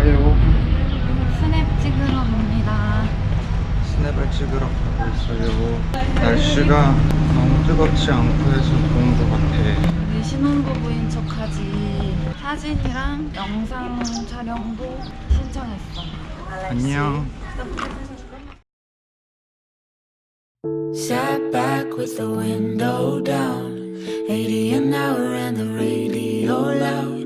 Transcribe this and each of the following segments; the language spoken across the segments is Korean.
가요? 스냅 찍으러 갑니다. 스냅을 찍으러 가고 있어요. 날씨가 너무 뜨겁지 않고 해서 좋은 것 같아. 우리 신혼부부인 척하지. 사진이랑 영상 촬영도 신청했어. 안녕. Sat back with the window down, 80 an hour and the radio loud.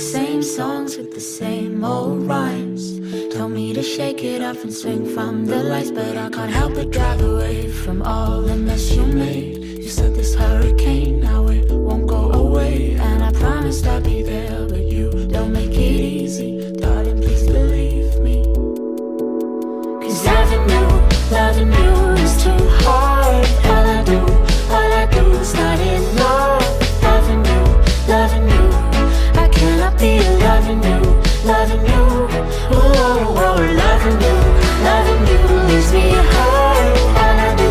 Same songs with the same old rhymes. Told me to shake it off and swing from the lights, but I can't help but drive away from all the mess you made. You said this hurricane, now it won't go away, and I promised I'd be there, loving you. Oh, oh, loving you, loving you leaves me. All I do,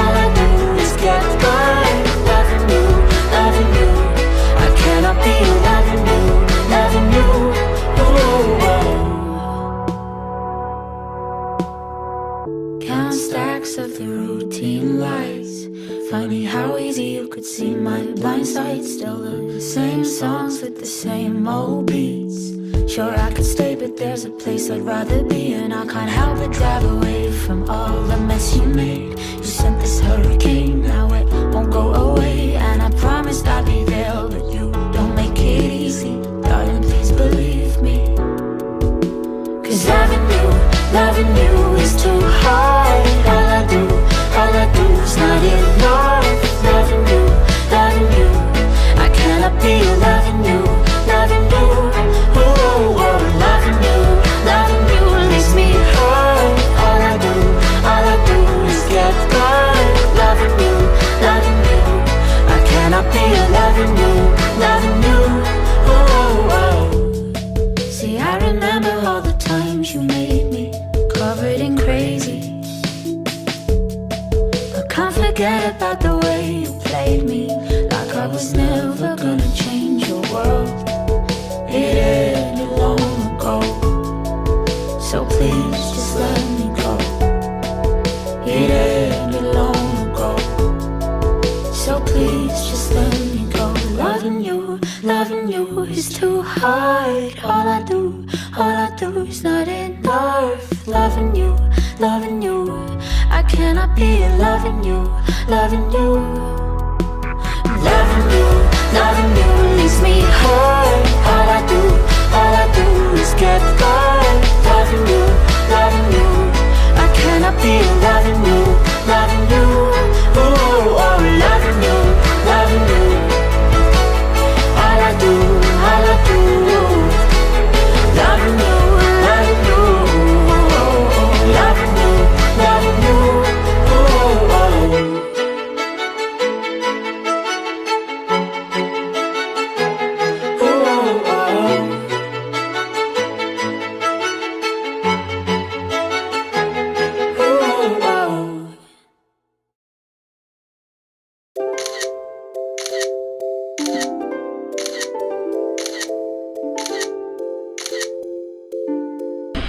all I do is get burned. Loving you, loving you. I cannot be loving you, loving you. Oh, oh. Count stacks of the routine lights. Funny how easy you could see my blind side. Still the same songs with the same old beats. Sure, I could stay, but there's a place I'd rather be. And I can't help but drive away from all the mess you made. You sent this hurricane, now it won't go away. And I promised I'd be there, but you don't make it easy. Hard. All I do, all I do is not enough. Loving you, loving you. I cannot be loving you, loving you. Loving you, loving you leaves me hurt. All I do,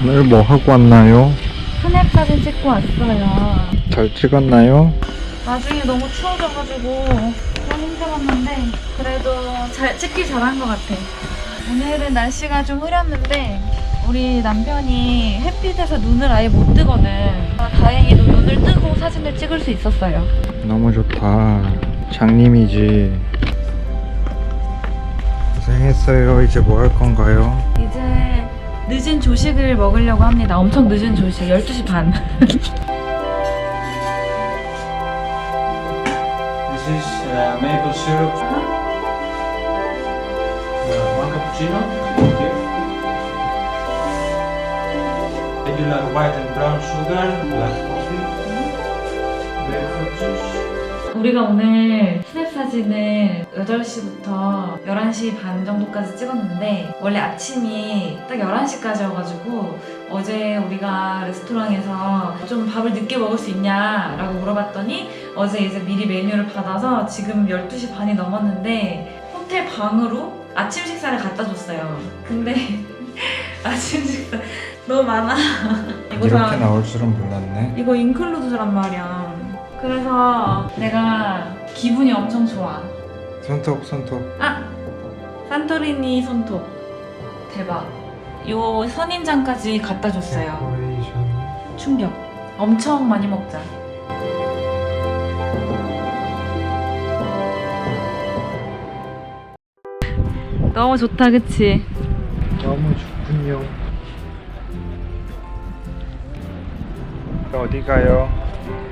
오늘 뭐 하고 왔나요? 스냅 사진 찍고 왔어요. 잘 찍었나요? 나중에 너무 추워져가지고 좀 힘들었는데 그래도 잘 찍기 잘한 것 같아. 오늘은 날씨가 좀 흐렸는데 우리 남편이 햇빛에서 눈을 아예 못 뜨거든. 아, 다행히도 눈을 뜨고 사진을 찍을 수 있었어요. 너무 좋다. 장님이지. 고생했어요. 이제 뭐 할 건가요? 이제 늦은 조식을 먹으려고 합니다. 엄청 늦은 조식, 12시 반. Uh. Uh, 우리가 오늘 스냅 사진을 8시부터 11시 반 정도까지 찍었는데 원래 아침이 딱 11시까지여가지고 어제 우리가 레스토랑에서 좀 밥을 늦게 먹을 수 있냐라고 물어봤더니 어제 이제 미리 메뉴를 받아서 지금 12시 반이 넘었는데 호텔 방으로 아침 식사를 갖다 줬어요. 근데 아침 식사 너무 많아. 이렇게 다 나올 줄은 몰랐네. 이거 인클루드란 말이야. 그래서 내가 기분이 엄청 좋아. 손톱 손톱. 아 산토리니 손톱 대박. 요 선인장까지 갖다 줬어요. 충격. 엄청 많이 먹자. 너무 좋다, 그치? 너무 좋군요. 어디 가요?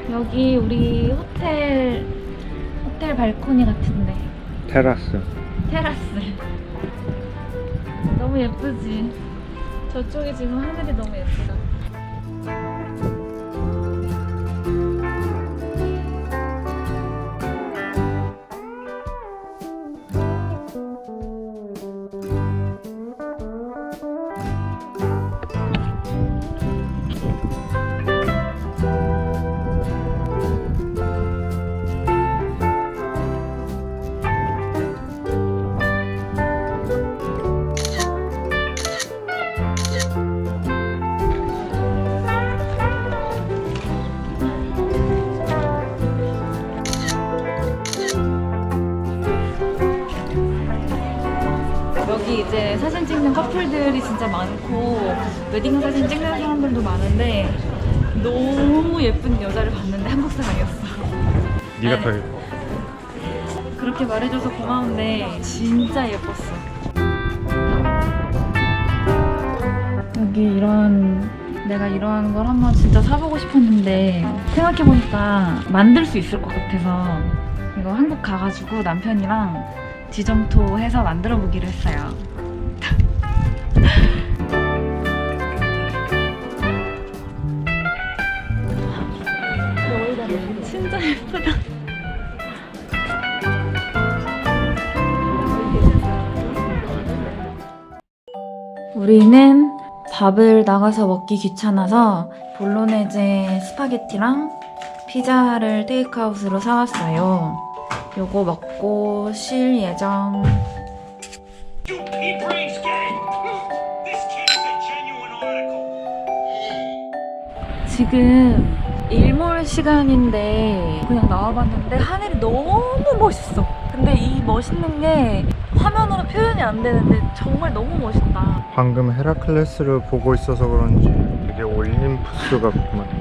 여기 우리 호텔 호텔 발코니 같은데 테라스. 테라스 너무 예쁘지? 저쪽에 지금 하늘이 너무 예쁘다. 이제 사진 찍는 커플들이 진짜 많고 웨딩 사진 찍는 사람들도 많은데 너무 예쁜 여자를 봤는데 한국 사람이었어. 네가 더 예뻐. 그렇게 말해줘서 고마운데 진짜 예뻤어. 여기 이런 내가 이런 걸 한번 진짜 사보고 싶었는데 생각해보니까 만들 수 있을 것 같아서 이거 한국 가가지고 남편이랑 지점토 해서 만들어 보기로 했어요. 우리는 밥을 나가서 먹기 귀찮아서 볼로네제 스파게티랑 피자를 테이크아웃으로 사왔어요. 요거 먹고 쉴 예정. 지금 일몰 시간인데 그냥 나와봤는데 하늘이 너무 멋있어. 근데 이 멋있는 게 화면으로 표현이 안 되는데 정말 너무 멋있다. 방금 헤라클레스를 보고 있어서 그런지 되게 올림푸스 같구만.